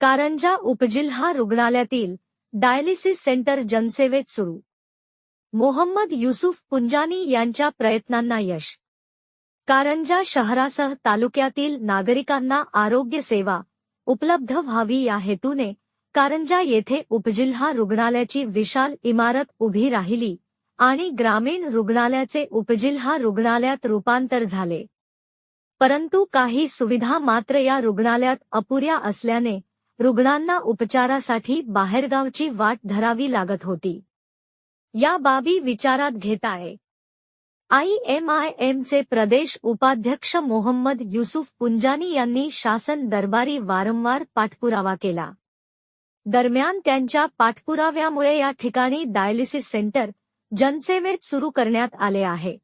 कारंजा उपजिल्हा रुग्णालयातील dialysis centre जनसेवेत सुरू. मोहम्मद युसुफ पुंजानी यांच्या प्रयत्नांना यश. कारंजा शहरासह तालुक्यातील नागरिकांना आरोग्य सेवा उपलब्ध व्हावी या हेतूने कारंजा येथे उपजिल्हा रुग्णालयाची विशाल इमारत उभी राहिली आणि ग्रामीण रुग्णालयाचे उपजिल्हा रुग्णालयात रूपांतर झाले. परंतु काही सुविधा मात्र या रुग्णालयात अपुऱ्या असल्याने रुग्णांना उपचारासाठी बाहेरगावची वाट धरावी लागत होती. या बाबी विचारात घेताय आय एम आय एमचे प्रदेश उपाध्यक्ष मोहम्मद युसुफ पुंजानी यांनी शासन दरबारी वारंवार पाठपुरावा केला. दरम्यान त्यांच्या पाठपुराव्यामुळे या ठिकाणी डायलिसिस सेंटर जनसेवेत सुरू करण्यात आले आहे.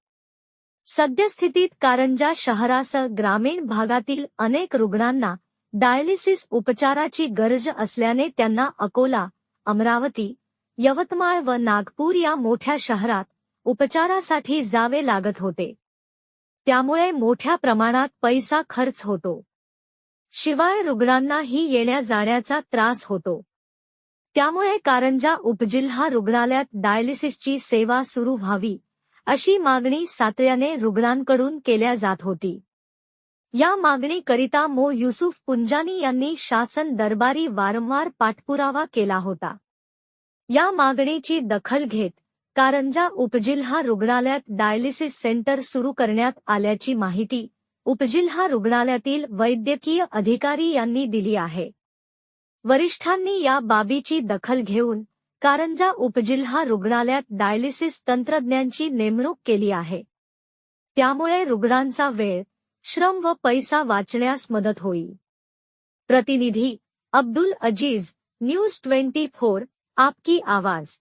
सद्यस्थितीत कारंजा शहरासह ग्रामीण भागातील अनेक रुग्णांना डायलिसिस उपचाराची गरज असल्याने त्यांना अकोला अमरावती यवतमाळ व नागपूर या मोठ्या शहरात उपचारासाठी जावे लागत होते. त्यामुळे मोठ्या प्रमाणात पैसा खर्च होतो. शिवाय रुग्णांनाही येण्या जाण्याचा त्रास होतो. त्यामुळे कारंजा उपजिल्हा रुग्णालयात डायलिसिसची सेवा सुरू व्हावी अशी मागणी सातव्याने रुग्णांकडून केल्या जात होती. या मागणीकरिता मो. युसुफ पुंजानी यांनी शासन दरबारी वारंवार पाठपुरावा केला होता. या मागणीची दखल घेत कारंजा उपजिल्हा रुग्णालयात डायलिसिस सेंटर सुरू करण्यात आल्याची माहिती उपजिल्हा रुग्णालयातील वैद्यकीय अधिकारी यांनी दिली आहे. वरिष्ठांनी या बाबीची दखल घेऊन कारंजा उपजिल्हा रुग्णालयात डायलिसिस तंत्रज्ञांची नेमणूक केली आहे. त्यामुळे रुग्णांचा वेळ श्रम व पैसा वाचण्यास मदत होईल. प्रतिनिधी Abdul Aziz news twenty four आपकी आवाज.